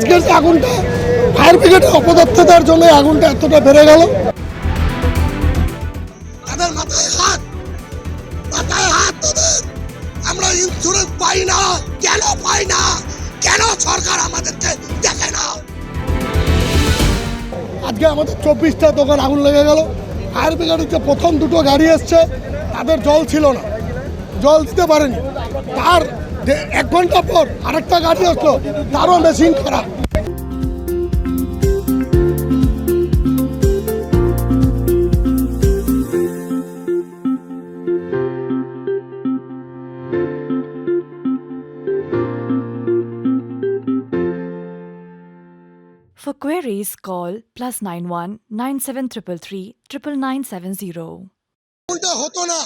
আজকের যে আগুনটা ফায়ার ব্রিগেডের অপদক্ষতার জন্য আগুনটা এতটা বেড়ে গেল। তাদের মাথায় হাত মাথায় হাত তাদের। আমরা ইন্স্যুরেন্স পাই না কেন পাই না? কেন সরকার আমাদেরকে দেখে না? আজকে আমাদের চব্বিশটা দোকান আগুন লেগে গেল। ফায়ার ব্রিগেডের যে প্রথম দুটো গাড়ি এসছে তাদের জল ছিল না। জল দিতে পারেনি তার দে- এক ঘন্টা পর আরেকটা গাড়ি আসলো তারও মেশিন খারাপ For queries, call plus 91 9733 99970. কোনটা হতো না।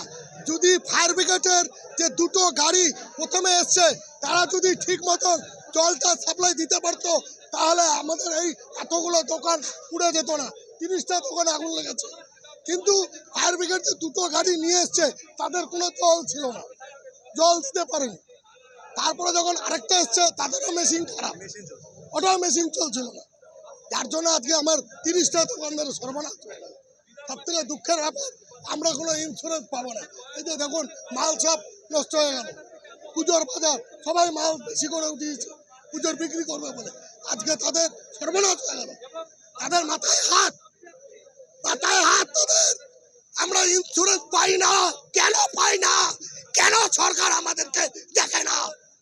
যদি ফায়ার ব্রিগেডের যে দুটো গাড়ি প্রথমে এসছে, তারা যদি ঠিক মতন জলটা সাপ্লাই দিতে পারতো, তাহলে আমাদের এই এতগুলো দোকান পুড়ে যেত না। তিরিশটা দোকান আগুন লেগেছে। কিন্তু ফায়ার ব্রিগেড যে দুটো গাড়ি নিয়ে এসছে, তাদের কোনো জল ছিল না। জল দিতে পারেনি। তারপরে যখন আরেকটা এসছে, তাদেরও মেশিন খারাপ। ওটাও মেশিন চলছিল না। যার জন্য আজকে আমার তিরিশটা দোকানদারের সর্বনাশ হয়ে গেল। সব থেকে দুঃখের ব্যাপার আমরা কোনো ইন্স্যুরেন্স পাবো না। এই যে দেখুন, মাল সব নষ্ট হয়ে গেল। পুজোর বাজার, সবাই মাল বেশি করে উঠিয়েছে। পুজোর বিক্রি করবে বলে। আজকে তাদের সর্বনাশ হয়ে গেল। তাদের মাথায় হাত। মাথায় হাত তাদের। আমরা ইন্স্যুরেন্স পাই না। কেন পাই না? কেন সরকার আমাদেরকে দেখে না?